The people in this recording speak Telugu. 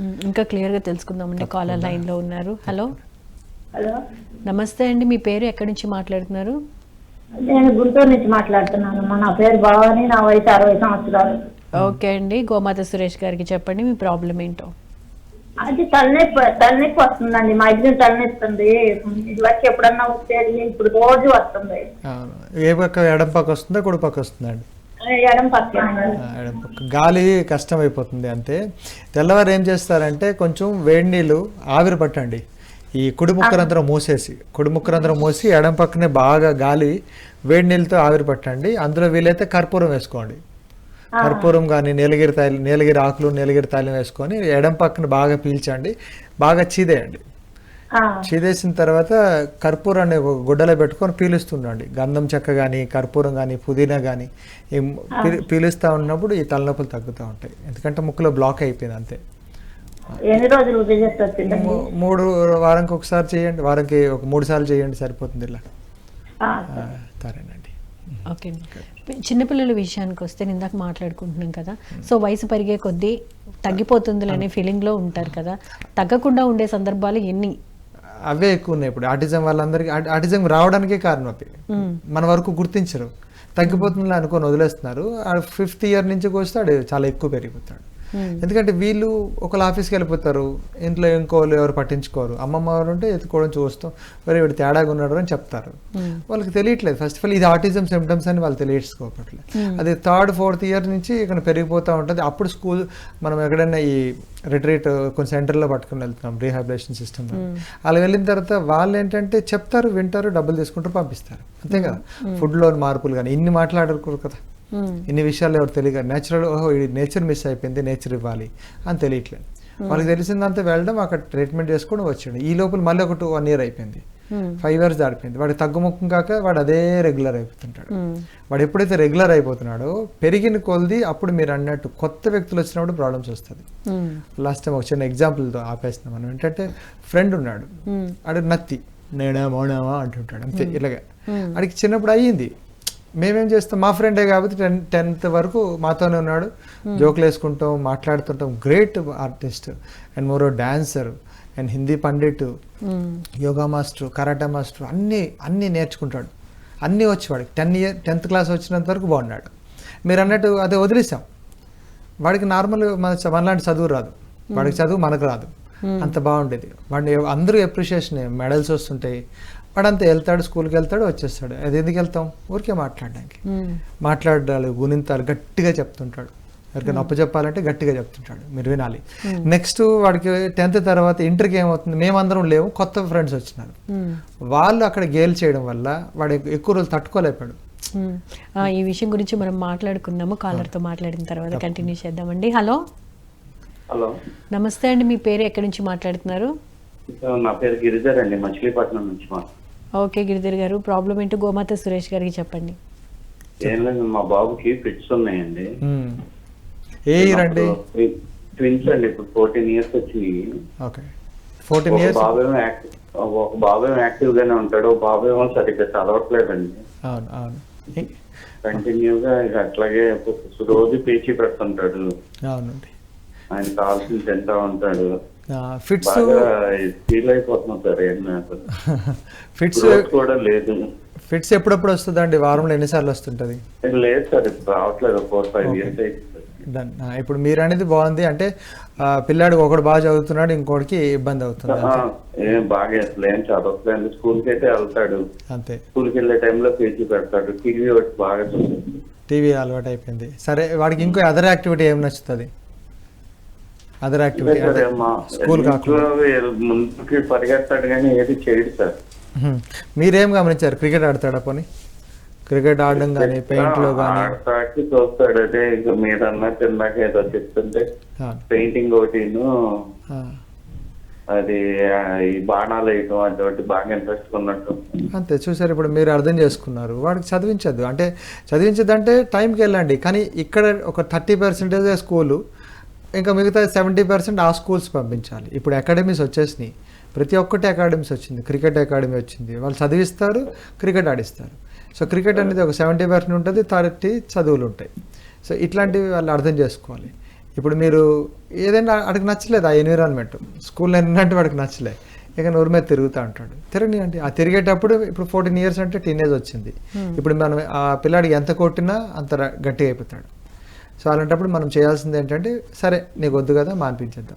ఇంకా క్లియర్గా తెలుసుకుందామండి. కాలర్ లైన్లో ఉన్నారు. హలో. హలో. నమస్తే అండి మీ పేరు ఎక్కడి నుంచి మాట్లాడుతున్నారు? నేను గుంటూరు నుంచి మాట్లాడుతున్నాను. మా నా పేరు భవాని నా వయసు అరవై సంవత్సరాలు. ఓకే అండి. గోమాత సురేష్ గారికి చెప్పండి మీ ప్రాబ్లం ఏంటో? అది తలనొప్పి తలనొప్పి వస్తుందండి. మా ఇంటి తలనొస్తుంది ఇది వరకు ఎప్పుడన్నా వచ్చేది ఇప్పుడు రోజు వస్తుంది. అవును. ఏ పక్క ఎడం పక్క వస్తుందా కుడి పక్క వస్తుందా గాలి కష్టం అయిపోతుంది అంతే. తెల్లవారు ఏం చేస్తారంటే కొంచెం వేడి నీళ్ళు ఆవిరి పట్టండి. ఈ కుడి ముక్కరంతరం మూసేసి కుడి ముక్కరంతరం మూసి ఎడం పక్కనే బాగా గాలి వేడి నీళ్ళతో ఆవిరి పట్టండి. అందులో వీలైతే కర్పూరం వేసుకోండి. కర్పూరం కానీ నీలగిరి తైలం నీలగిరి ఆకులు నీలగిరి తైలం వేసుకొని ఎడం పక్కన బాగా పీల్చండి. బాగా చీదేయండి. చీదేసిన తర్వాత కర్పూరాన్ని ఒక గుడ్డలో పెట్టుకొని పీలుస్తుండండి. గంధం చెక్క కానీ కర్పూరం కానీ పుదీనా కానీ పీలుస్తూ ఉన్నప్పుడు ఈ తలనొప్పులు తగ్గుతూ ఉంటాయి. ఎందుకంటే ముక్కులో బ్లాక్ అయిపోయింది అంతే. మూడు వారానికి ఒకసారి చేయండి. వారానికి ఒక మూడు సార్లు చేయండి సరిపోతుంది ఇలా. సరేనండి. ఓకే చిన్నపిల్లల విషయానికి వస్తే నేను ఇందాక మాట్లాడుకుంటున్నాం కదా. సో వయసు పెరిగే కొద్దీ తగ్గిపోతుంది అనే ఫీలింగ్లో ఉంటారు కదా. తగ్గకుండా ఉండే సందర్భాలు ఎన్ని? అవే ఎక్కువ ఉన్నాయి ఇప్పుడు. ఆటిజం వాళ్ళందరికీ ఆటి- ఆటిజం రావడానికే కారణం అవి మన వరకు గుర్తించరు. తగ్గిపోతుంది అనుకొని వదిలేస్తున్నారు. ఫిఫ్త్ ఇయర్ నుంచి వస్తే చాలా ఎక్కువ పెరిగిపోతాడు. ఎందుకంటే వీళ్ళు ఒకళ్ళ ఆఫీస్కి వెళ్ళిపోతారు. ఇంట్లో ఇంకోళ్ళు ఎవరు పట్టించుకోరు. అమ్మమ్మ వారు ఉంటే ఎత్తుకోవడం చూస్తాం. మరి వీడు తేడాగా ఉన్నాడు అని చెప్తారు. వాళ్ళకి తెలియట్లేదు. ఫస్ట్ ఆఫ్ ఆల్ ఇది ఆటిజం సిమ్టమ్స్ అని వాళ్ళు తెలియసుకోవట్లేదు అది థర్డ్ ఫోర్త్ ఇయర్ నుంచి ఇక్కడ పెరిగిపోతూ ఉంటుంది. అప్పుడు స్కూల్ మనం ఎక్కడైనా ఈ రిట్రీట్ కొన్ని సెంటర్లో పట్టుకుని వెళ్తున్నాం రీహాబిలేషన్ సిస్టమ్ అలా వెళ్ళిన తర్వాత వాళ్ళు ఏంటంటే చెప్తారు వింటారు డబ్బులు తీసుకుంటారు పంపిస్తారు. అంతే కదా? ఫుడ్లో మార్పులు కానీ ఇన్ని మాట్లాడరు కదా? ఇన్ని విషయాలు ఎవరు తెలియదు నేచురల్ ఓహో ఇది నేచర్ మిస్ అయిపోయింది నేచర్ ఇవ్వాలి అని తెలియట్లేదు. వాళ్ళకి తెలిసిందంతా వెళ్ళడం అక్కడ ట్రీట్మెంట్ చేసుకోవడం వచ్చాడు. ఈ లోపల మళ్ళీ ఒక టూ వన్ ఇయర్ అయిపోయింది. ఫైవ్ ఇయర్స్ దాటిపోయింది. వాడు తగ్గుముఖం కాక వాడు అదే రెగ్యులర్ అయిపోతుంటాడు. వాడు ఎప్పుడైతే రెగ్యులర్ అయిపోతున్నాడో పెరిగిన కొలది అప్పుడు మీరు అన్నట్టు కొత్త వ్యక్తులు వచ్చినప్పుడు ప్రాబ్లమ్స్ వస్తుంది లాస్ట్ టైం ఒక చిన్న ఎగ్జాంపుల్తో ఆపేస్తున్నాం మనం. ఏంటంటే ఫ్రెండ్ ఉన్నాడు. ఆడు నత్తి నేనా మౌనమా అంటుంటాడు. అంతే ఇలాగే. ఆడికి చిన్నప్పుడు అయ్యింది. మేమేం చేస్తాం? మా ఫ్రెండే కాబట్టి టెన్ టెన్త్ వరకు మాతోనే ఉన్నాడు. జోకులు వేసుకుంటాం మాట్లాడుతుంటాం. Great artist and మోరో dancer and Hindi pandit yoga master karate master అన్నీ అన్నీ నేర్చుకుంటాడు. అన్నీ వచ్చి వాడికి టెన్ ఇయర్ టెన్త్ క్లాస్ వచ్చినంత వరకు బాగున్నాడు. మీరు అన్నట్టు అదే వదిలేసాం. వాడికి నార్మల్ మన మనలాంటి చదువు రాదు. వాడికి చదువు మనకు రాదు. అంత బాగుండేది. వాడిని అందరూ ఎప్రిషియేషన్ మెడల్స్ వస్తుంటాయి. వాడంతా వెళ్తాడు స్కూల్కి వెళ్తాడు వచ్చేస్తాడు. అది ఎందుకు వెళ్తాం ఊరికే మాట్లాడడానికి. మాట్లాడాలి గుణింతాలు గట్టిగా చెప్తుంటాడు. ఎవరికైనా అప్పు చెప్పాలంటే గట్టిగా చెప్తుంటాడు. మీరు వినాలి. నెక్స్ట్ వాడికి టెన్త్ తర్వాత ఇంటర్కి ఏమవుతుంది? మేమందరం లేవు కొత్త ఫ్రెండ్స్ వచ్చినారు. వాళ్ళు అక్కడ గేల్ చేయడం వల్ల వాడు ఎక్కువ రోజులు తట్టుకోలేపాడు ఈ విషయం గురించి మనం మాట్లాడుకుందాము. కాలర్తో మాట్లాడిన తర్వాత కంటిన్యూ చేద్దామండి. హలో? హలో. నమస్తే అండి. మీ పేరు ఎక్కడి నుంచి మాట్లాడుతున్నారు? నా పేరు గిరిధర్ అండి. మచిలీపట్నం నుంచి మా ఓకే గిరిధర్ గారు. ప్రాబ్లం ఏంటో గోమాత సురేష్ గారికి చెప్పండి. ఏం లేదు మా బాబుకి ఫిట్స్ ఉన్నాయండి. ఏ ఇయర్ అండి? ట్విన్స్ అండి ఇప్పుడు ఫోర్టీన్ ఇయర్స్ వచ్చినాయి. ఓకే. ఫోర్టీన్ ఒక ఇయర్స్? బాబేమో యాక్టివ్ ఒక బాబేమో యాక్టివ్ గానే ఉంటాడు ఒక బాబేమో సరిగ్గా చదవట్లేదండి. అవును అవును. కంటిన్యూగా ఇక అట్లాగే రోజు పేచీ పెడుతుంటాడు. అవునండి. ఆయన కావాల్సింది తింటా ఉంటాడు. ఫిట్స్ ఫీల్ అయిపోతున్నాం సార్ ఫిట్స్ కూడా లేదు. ఫిట్స్ ఎప్పుడెప్పుడు వస్తుందండి? వారంలో ఎన్నిసార్లు వస్తుంటుంది? లేదు సార్ రావట్లేదు ఫోర్ ఫైవ్ ఇయర్స్ డన్ ఇప్పుడు మీరు అనేది బాగుంది. అంటే ఆ, పిల్లాడు ఒకడు బాగా చదువుతున్నాడు ఇంకోటికి ఇబ్బంది అవుతుంది. ఏం బాగా అసలు ఏం చదవట్లేదు. స్కూల్కి అయితే వెళ్తాడు. అంతే. స్కూల్కి వెళ్ళే టైంలో పేజీ పెడతాడు. టీవీ బాగా టీవీ అలవాటు అయిపోయింది సరే వాడికి ఇంకో అదర్ యాక్టివిటీ ఏం నచ్చుతుంది? అదర్ యాక్టివిటీ స్కూల్ కాకుండా. ముందుకి పరిగెత్తాడు కానీ ఏది చేయడు సార్. మీరేం గమనించారు? క్రికెట్ ఆడతాడా పోనీ? క్రికెట్ ఆడడం కానీ పెయింట్లో కానీ ఆడతాకి చూస్తాడు. అదే మీరు అన్నట్టు ఇందాక ఏదో చెప్తుంటే పెయింటింగ్ ఒకటిను అది ఈ బాణాలు వేయటం అదొకటి బాగా ఇంట్రెస్ట్ ఉన్నట్టు. అంతే చూసారు ఇప్పుడు మీరు అర్థం చేసుకున్నారు. వాడికి చదివించద్దు. అంటే చదివించద్దంటే టైంకి వెళ్ళండి. కానీ ఇక్కడ ఒక థర్టీ పర్సెంటేజ్ స్కూలు. ఇంకా మిగతా సెవెంటీ పర్సెంట్ ఆ స్కూల్స్ పంపించాలి. ఇప్పుడు అకాడమీస్ వచ్చేసినాయి. ప్రతి ఒక్కటి అకాడమీస్ వచ్చింది. క్రికెట్ అకాడమీ వచ్చింది. వాళ్ళు చదివిస్తారు క్రికెట్ ఆడిస్తారు. సో క్రికెట్ అనేది ఒక సెవెంటీ పర్సెంట్ ఉంటుంది థర్టీ చదువులు ఉంటాయి. సో ఇట్లాంటివి వాళ్ళు అర్థం చేసుకోవాలి. ఇప్పుడు మీరు ఏదైనా వాడికి నచ్చలేదు ఆ ఎన్విరాన్మెంట్ స్కూల్లో ఎన్నంటే వాడికి నచ్చలేదు ఇక నోరు మీద తిరుగుతూ ఉంటాడు. తిరగని అండి ఆ తిరిగేటప్పుడు ఇప్పుడు ఫోర్టీన్ ఇయర్స్ అంటే టీనేజ్ వచ్చింది. Hmm. ఇప్పుడు మనం ఆ పిల్లాడికి ఎంత కొట్టినా అంత గట్టిగా అయిపోతాడు. సో అలాంటప్పుడు మనం చేయాల్సింది ఏంటంటే సరే నీకు వద్దు కదా మాన్పించేద్దాం.